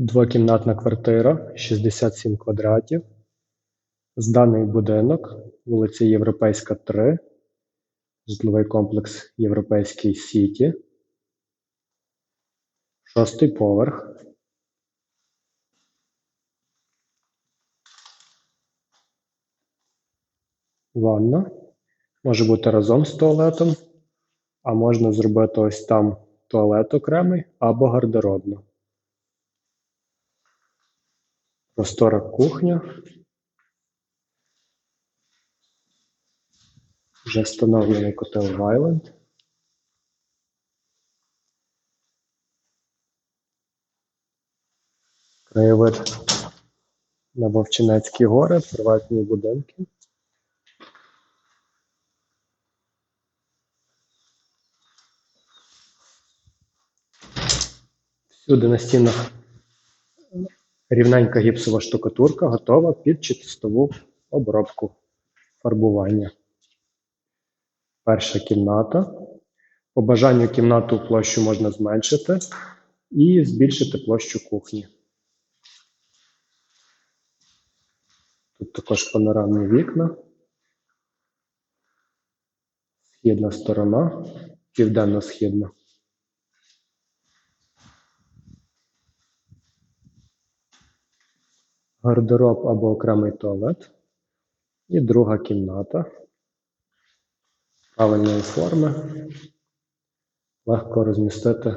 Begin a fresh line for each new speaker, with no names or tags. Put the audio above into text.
Двокімнатна квартира, 67 квадратів. Зданий будинок, вулиця Європейська, 3, житловий комплекс Європейський Сіті. Шостий поверх. Ванна. Може бути разом з туалетом, а можна зробити ось там туалет окремий або гардеробну. Простора кухня. Вже встановлений котел Вайленд. Краєвид на Вовчинецькі гори, приватні будинки. Всюди на стінах рівненька гіпсова штукатурка, готова під чистову обробку фарбування. Перша кімната. По бажанню кімнату площу можна зменшити і збільшити площу кухні. Тут також панорамні вікна. Східна сторона, південно-східна. Гардероб або окремий туалет. І друга кімната. Правильної форми. Легко розмістити